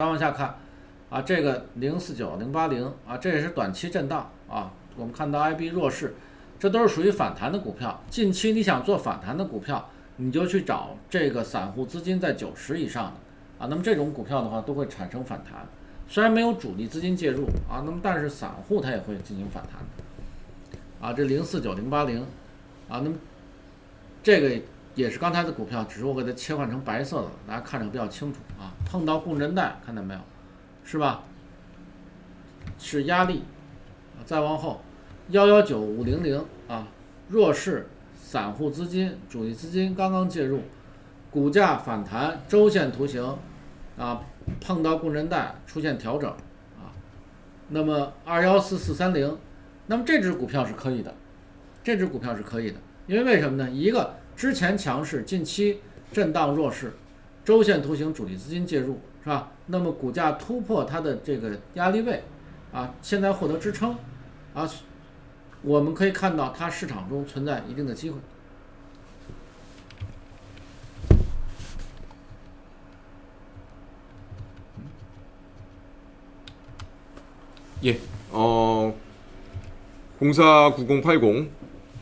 再往下看，啊，这个零四九零八零啊，这也是短期震荡啊。我们看到 IB 弱势，这都是属于反弹的股票。近期你想做反弹的股票，你就去找这个散户资金在九十以上的啊。那么这种股票的话，都会产生反弹。虽然没有主力资金介入啊，那么但是散户他也会进行反弹的啊。这零四九零八零啊，那么这个也是刚才的股票，只是我给它切换成白色的，大家看着比较清楚啊。碰到共振带，看到没有？是吧？是压力。再往后，幺幺九五零零啊，弱势散户资金、主力资金刚刚介入，股价反弹，周线图形啊，碰到共振带出现调整啊。那么二幺四四三零，那么这只股票是可以的，这只股票是可以的，因为为什么呢？一个之前强势，近期震荡弱势，周线图形主力资金介入是吧？那么股价突破它的这个压力位啊，现在获得支撑啊，我们可以看到它市场中存在一定的机会。 예, 어, 049080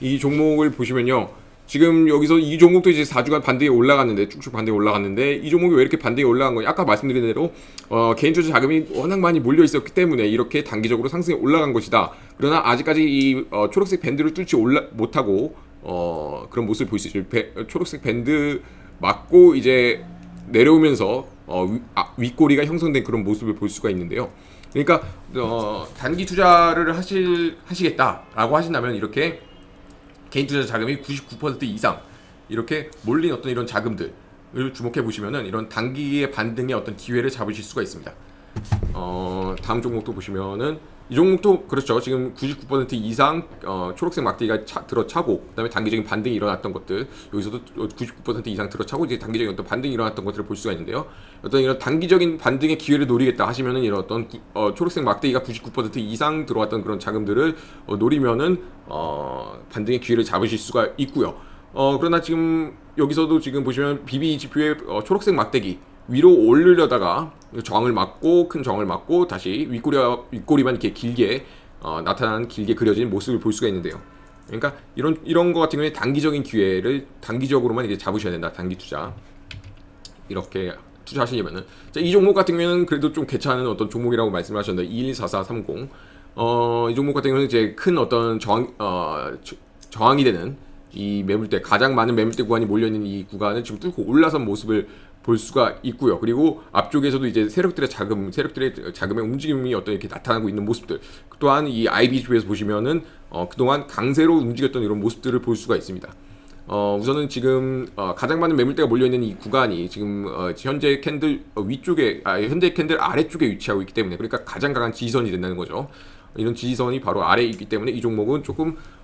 이 종목을 보시면요. 지금 여기서 이 종목도 이제 4주간 반등이 올라갔는데 쭉쭉 반등이 올라갔는데 이 종목이 왜 이렇게 반등이 올라간 거냐? 아까 말씀드린 대로 어, 개인 투자 자금이 워낙 많이 몰려 있었기 때문에 이렇게 단기적으로 상승이 올라간 것이다. 그러나 아직까지 이 어, 초록색 밴드를 뚫지 올라 못하고 어, 그런 모습을 볼 수 있죠. 배- 초록색 밴드 맞고 이제 내려오면서 어, 위, 아, 윗꼬리가 형성된 그런 모습을 볼 수가 있는데요. 그러니까 어, 단기 투자를 하실 하시겠다라고 하신다면 이렇게 개인 투자 자금이 99% 이상 이렇게 몰린 어떤 이런 자금들을 주목해 보시면은 이런 단기의 반등의 어떤 기회를 잡으실 수가 있습니다. 어, 다음 종목도 보시면은 이 종목도 그렇죠. 지금 99% 이상 어, 초록색 막대기가 차, 들어차고 그다음에 단기적인 반등이 일어났던 것들 여기서도 99% 이상 들어차고 이제 단기적인 어떤 반등이 일어났던 것들을 볼 수가 있는데요. 어떤 이런 단기적인 반등의 기회를 노리겠다 하시면은 이런 어떤 구- 어, 초록색 막대기가 99% 이상 들어왔던 그런 자금들을 어, 노리면은 어, 반등의 기회를 잡으실 수가 있고요. 어, 그러나 지금 여기서도 지금 보시면 BB 지표의 어, 초록색 막대기 위로 올리려다가 저항을 맞고 큰 저항을 맞고 다시 윗꼬리 윗꼬리만 이렇게 길게 어, 나타나는 길게 그려진 모습을 볼 수가 있는데요. 그러니까 이런 이런 거 같은 경우에 단기적인 기회를 단기적으로만 이제 잡으셔야 된다. 단기 투자 이렇게 투자하시려면은 자, 이 종목 같은 경우에는 그래도 좀 괜찮은 어떤 종목이라고 말씀을 하셨는데 214430 어, 이 종목 같은 경우는 이제 큰 어떤 저항 어, 저- 저항이 되는 이 매물대 가장 많은 매물대 구간이 몰려 있는 이 구간을 지금 뚫고 올라선 모습을 볼 수가 있고요. 그리고 앞쪽에서도 이제 세력들의 자금, 세력들의 자금의 움직임이 어떤 이렇게 나타나고 있는 모습들. 또한 이 IB 주에서 보시면은 어, 그동안 강세로 움직였던 이런 모습들을 볼 수가 있습니다. 어, 우선은 지금 어, 가장 많은 매물대가 몰려 있는 이 구간이 지금 어, 현재 캔들 어, 위쪽에 아, 현재 캔들 아래쪽에 위치하고 있기 때문에 그러니까 가장 강한 지지선이 된다는 거죠. 이런 지지선이 바로 아래에 있기 때문에 이 종목은 조금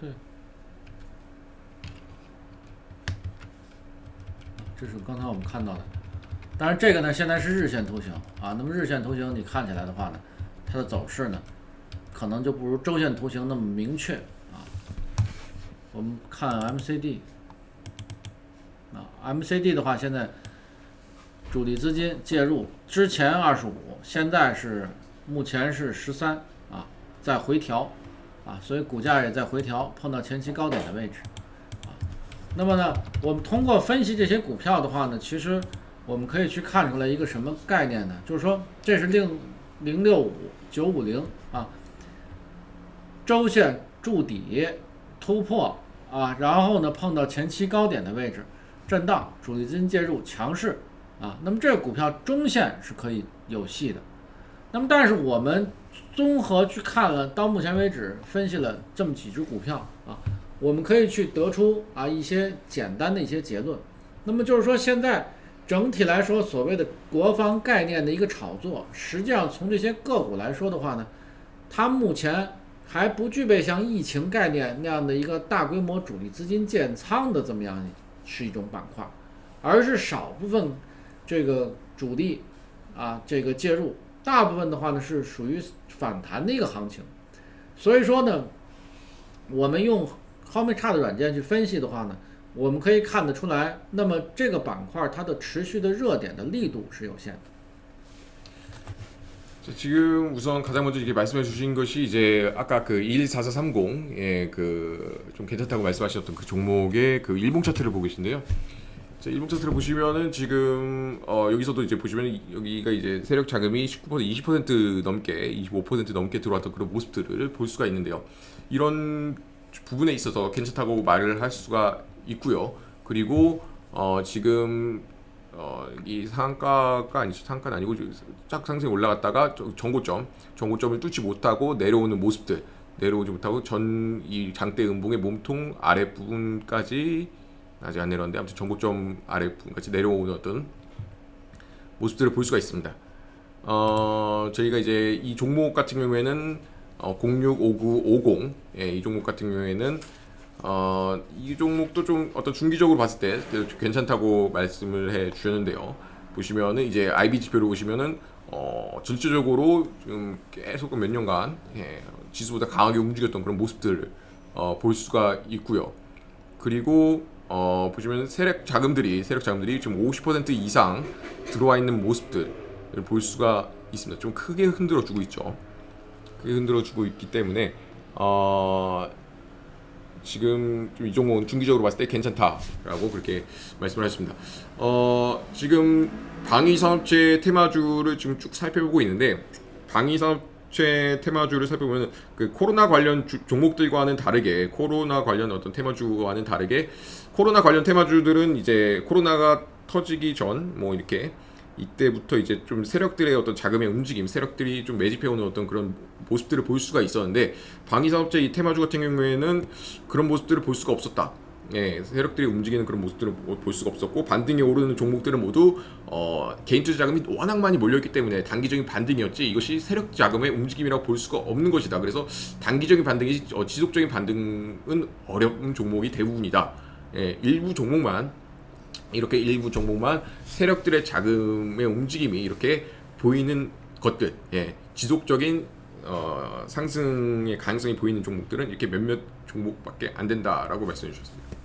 对，这是刚才我们看到的。当然，这个呢，现在是日线图形啊。那么日线图形你看起来的话呢，它的走势呢，可能就不如周线图形那么明确啊。我们看 MCD 啊，MCD 的话，现在主力资金介入，之前二十五，现在是目前是十三啊，在回调啊，所以股价也在回调，碰到前期高点的位置啊。那么呢，我们通过分析这些股票的话呢，其实我们可以去看出来一个什么概念呢？就是说，这是零零六五九五零啊，周线筑底突破啊，然后呢碰到前期高点的位置，震荡，主力资金介入强势啊，那么这个股票中线是可以有戏的。那么但是我们综合去看了，到目前为止分析了这么几只股票啊，我们可以去得出啊一些简单的一些结论。那么就是说现在整体来说，所谓的国防概念的一个炒作，实际上从这些个股来说的话呢，它目前还不具备像疫情概念那样的一个大规模主力资金建仓的这么样是一种板块，而是少部分这个主力啊这个介入，大部分的话呢是属于反弹的一个行情。所以说呢，我们用 h o m e c h a r t 软件去分析的话呢，我们可以看得出来，那么这个板块它的持续的热点的力度是有限的。 자, 지금 우선 가장 먼저 이렇게 말씀해 주신 것이 이제 아까 그 14430, 예, 그 좀 괜찮다고 말씀하셨던 그 종목의 그 일봉 차트를 보고 계신데요. 자, 일봉 차트를 보시면은 지금 어, 여기서도 이제 보시면 여기가 이제 세력 자금이 19% 20% 넘게 25% 넘게 들어왔던 그런 모습들을 볼 수가 있는데요. 이런 부분에 있어서 괜찮다고 말을 할 수가 있고요. 그리고 어, 지금 어, 이 상한가가 아니죠. 상한가는 아니고 쫙 상승이 올라갔다가 저- 정고점, 정고점을 뚫지 못하고 내려오는 모습들, 내려오지 못하고 전 이 장대 음봉의 몸통 아랫 부분까지 아직 안 내려왔는데 아무튼 정고점 아랫 부분까지 내려오는 어떤 모습들을 볼 수가 있습니다. 어, 저희가 이제 이 종목 같은 경우에는 어, 065950, 예, 이 종목 같은 경우에는 어, 이 종목도 좀 어떤 중기적으로 봤을 때 괜찮다고 말씀을 해 주셨는데요. 보시면은 이제 IB 지표를 보시면은 어, 전체적으로 지금 계속 몇 년간 예, 지수보다 강하게 움직였던 그런 모습들을 어, 볼 수가 있고요. 그리고 어, 보시면 세력 자금들이 세력 자금들이 지금 50% 이상 들어와 있는 모습들을 볼 수가 있습니다. 좀 크게 흔들어 주고 있죠. 크게 흔들어 주고 있기 때문에 어, 지금 좀 이 종목은 중기적으로 봤을 때 괜찮다라고 그렇게 말씀을 하셨습니다. 어, 지금 방위산업체 테마주를 지금 쭉 살펴보고 있는데 방위산업 체 테마주를 살펴보면 그 코로나 관련 주- 종목들과는 다르게 코로나 관련 어떤 테마주와는 다르게 코로나 관련 테마주들은 이제 코로나가 터지기 전 뭐 이렇게 이때부터 이제 좀 세력들의 어떤 자금의 움직임, 세력들이 좀 매집해오는 어떤 그런 모습들을 볼 수가 있었는데 방위산업체 이 테마주 같은 경우에는 그런 모습들을 볼 수가 없었다. 예, 세력들이 움직이는 그런 모습들을 보- 볼 수가 없었고 반등이 오르는 종목들은 모두 어, 개인 투자 자금이 워낙 많이 몰려있기 때문에 단기적인 반등이었지 이것이 세력 자금의 움직임이라고 볼 수가 없는 것이다. 그래서 단기적인 반등이 어, 지속적인 반등은 어려운 종목이 대부분이다. 예, 일부 종목만 이렇게 일부 종목만 세력들의 자금의 움직임이 이렇게 보이는 것들, 예, 지속적인 어, 상승의 가능성이 보이는 종목들은 이렇게 몇몇 종목밖에 안 된다라고 말씀해 주셨습니다.